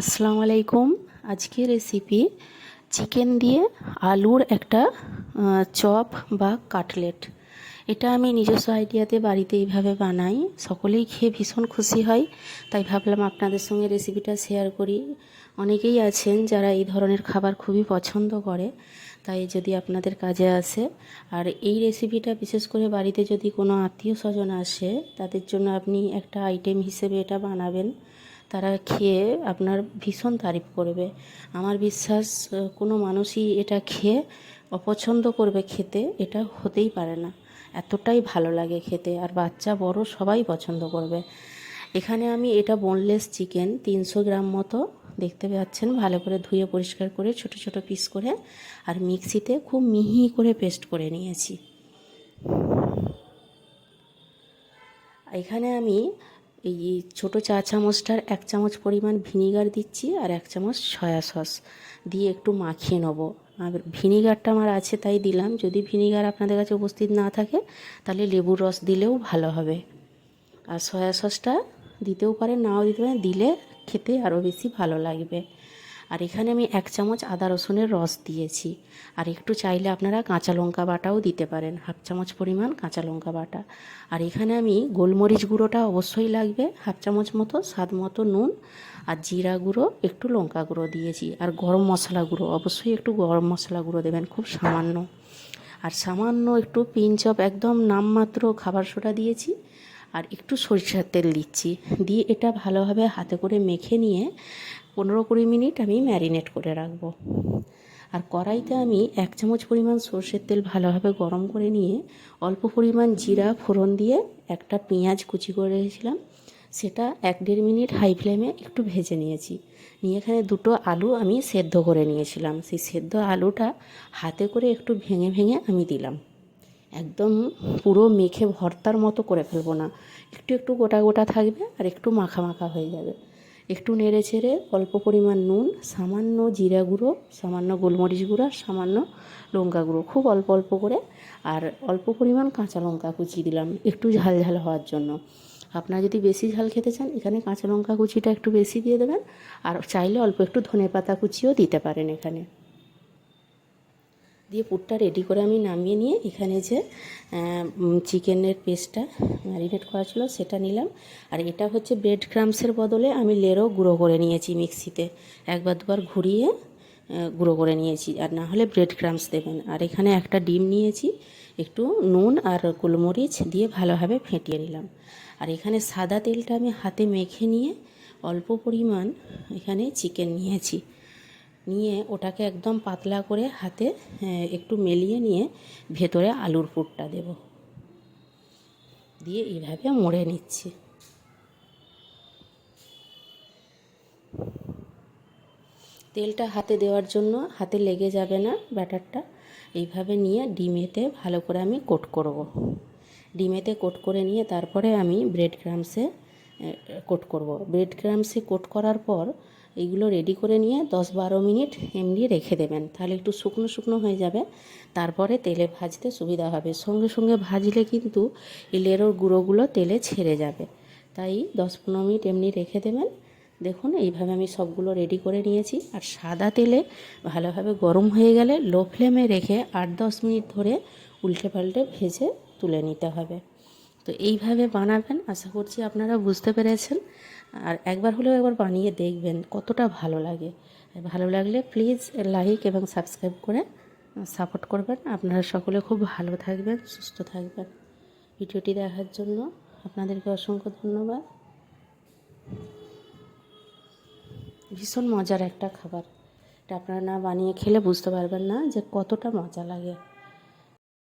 আসসালামু আলাইকুম। আজকের রেসিপি চিকেন দিয়ে আলুর একটা চপ বা কাটলেট এটা আমি নিজস্ব আইডিয়াতে বাড়িতে এইভাবে বানাই। সকলেই খেয়ে ভীষণ খুশি হয়। তাই ভাবলাম আপনাদের সঙ্গে রেসিপিটা শেয়ার করি। অনেকেই আছেন যারা এই ধরনের খাবার খুবই পছন্দ করে। তাই যদি আপনাদের কাজে আসে। আর এই রেসিপিটা বিশেষ করে বাড়িতে যদি কোনো আত্মীয় স্বজন আসে, তাদের জন্য আপনি একটা আইটেম হিসেবে এটা বানাবেন। তারা খেয়ে আপনার ভীষণ তারিফ করবে। আমার বিশ্বাস কোনো মানুষই এটা খেয়ে অপছন্দ করবে খেতে, এটা হতেই পারে না। এতটাই ভালো লাগে খেতে, আর বাচ্চা বড় সবাই পছন্দ করবে। এখানে আমি এটা বোনলেস চিকেন তিনশো গ্রাম মতো, দেখতে পাচ্ছেন, ভালো করে ধুয়ে পরিষ্কার করে ছোট ছোট পিস করে, আর মিক্সিতে খুব মিহি করে পেস্ট করে নিয়েছি। এখানে আমি এই ছোটো চা চামচটার এক চামচ পরিমাণ ভিনিগার দিচ্ছি আর এক চামচ সয়া সস দিয়ে একটু মাখিয়ে নেব। আর ভিনিগারটা আমার আছে তাই দিলাম। যদি ভিনিগার আপনাদের কাছে উপস্থিত না থাকে, তাহলে লেবুর রস দিলেও ভালো হবে। আর সয়া সসটা দিতেও পারেন, নাও দিতে পারেন, দিলে খেতে আরও বেশি ভালো লাগবে। আর এখানে আমি এক চামচ আদা রসুনের রস দিয়েছি। আর একটু চাইলে আপনারা কাঁচা লঙ্কা বাটাও দিতে পারেন, হাফ চামচ পরিমাণ কাঁচা লঙ্কা বাটা। আর এখানে আমি গোলমরিচ গুঁড়োটা অবশ্যই লাগবে, হাফ চামচ মতো স্বাদ মতো নুন আর জিরা গুঁড়ো, একটু লঙ্কা গুঁড়ো দিয়েছি। আর গরম মশলা গুঁড়ো, অবশ্যই একটু গরম মশলা গুঁড়ো দেবেন, খুব সামান্য। আর সামান্য একটু পিঞ্চ অফ একদম নামমাত্র খাবার সোডা দিয়েছি। আর একটু সরিষার তেল দিচ্ছি। দিয়ে এটা ভালোভাবে হাতে করে মেখে নিয়ে পনেরো কুড়ি মিনিট আমি ম্যারিনেট করে রাখব। আর কড়াইতে আমি এক চামচ পরিমাণ সর্ষের তেল ভালোভাবে গরম করে নিয়ে অল্প পরিমাণ জিরা, ফোড়ন দিয়ে একটা পেঁয়াজ কুচি করে রেখেছিলাম। সেটা এক দেড় মিনিট হাই ফ্লেমে একটু ভেজে নিয়েছি। নিয়ে এখানে দুটো আলু আমি সেদ্ধ করে নিয়েছিলাম। সেই সেদ্ধ আলুটা হাতে করে একটু ভেঙে ভেঙে আমি দিলাম। একদম পুরো মেখে ভর্তার মতো করে ফেলব না। একটু একটু গোটা গোটা থাকবে আর একটু মাখা মাখা হয়ে যাবে। একটু নেড়ে ছেড়ে অল্প পরিমাণ নুন, সামান্য জিরা গুঁড়ো, সামান্য গোলমরিচ গুঁড়ো আর সামান্য লঙ্কা গুঁড়ো। খুব অল্প অল্প করে আর অল্প পরিমাণ কাঁচা লঙ্কা কুচি দিলাম একটু ঝাল ঝাল হওয়ার জন্য। আপনারা যদি বেশি ঝাল খেতে চান, এখানে কাঁচা লঙ্কা কুচিটা একটু বেশি দিয়ে দেবেন আর চাইলে অল্প একটু ধনে পাতা কুচিও দিতে পারেন এখানে। দিয়ে পুরটা রেডি করে আমি নামিয়ে নিয়ে এখানে যে চিকেনের পেস্টটা ম্যারিনেট করা ছিল সেটা নিলাম। আর এটা হচ্ছে ব্রেড ক্রামসের বদলে আমি লেরও গুঁড়ো করে নিয়েছি মিক্সিতে। একবার দুবার ঘুরিয়ে গুঁড়ো করে নিয়েছি। আর না হলে ব্রেড ক্রামস দেবেন। আর এখানে একটা ডিম নিয়েছি, একটু নুন আর গোলমরিচ দিয়ে ভালোভাবে ফেটিয়ে নিলাম। আর এখানে সাদা তেলটা আমি হাতে মেখে নিয়ে অল্প পরিমাণ এখানে চিকেন নিয়েছি। নিয়ে ওটাকে একদম পাতলা করে হাতে একটু মেলিয়ে নিয়ে ভেতরে আলুর পুরটা দেব। দিয়ে এইভাবে মুড়ে নিচ্ছি। তেলটা হাতে দেওয়ার জন্য হাতে লেগে যাবে না ব্যাটারটা। এইভাবে নিয়ে ডিমেতে ভালো করে আমি কোট করব। ডিমেতে কোট করে নিয়ে তারপরে আমি ব্রেড ক্রামসে কোট করব। ব্রেড ক্রামসে কোট করার পর এইগুলো রেডি করে নিয়ে দশ বারো মিনিট এমনি রেখে দেবেন। তাহলে একটু শুকনো শুকনো হয়ে যাবে। তারপরে তেলে ভাজতে সুবিধা হবে। সঙ্গে সঙ্গে ভাজলে কিন্তু লেরোর গুঁড়োগুলো তেলে ছেড়ে যাবে। তাই দশ পনেরো মিনিট এমনি রেখে দেবেন। দেখুন, এইভাবে আমি সবগুলো রেডি করে নিয়েছি। আর সাদা তেলে ভালোভাবে গরম হয়ে গেলে লো ফ্লেমে রেখে আট দশ মিনিট ধরে উল্টে পাল্টে ভেজে তুলে নিতে হবে। তো এইভাবে বানাবেন। আশা করছি আপনারা বুঝতে পেরেছেন। আর একবার হলেও একবার বানিয়ে দেখবেন, কতটা ভালো লাগে। ভালো লাগলে প্লিজ লাইক এবং সাবস্ক্রাইব করে সাপোর্ট করবেন। আপনারা সকলে খুব ভালো থাকবেন, সুস্থ থাকবেন। ভিডিওটি দেখার জন্য আপনাদেরকে অসংখ্য ধন্যবাদ। ভীষণ মজার একটা খাবার। এটা আপনারা না বানিয়ে খেলে বুঝতে পারবেন না যে কতটা মজা লাগে।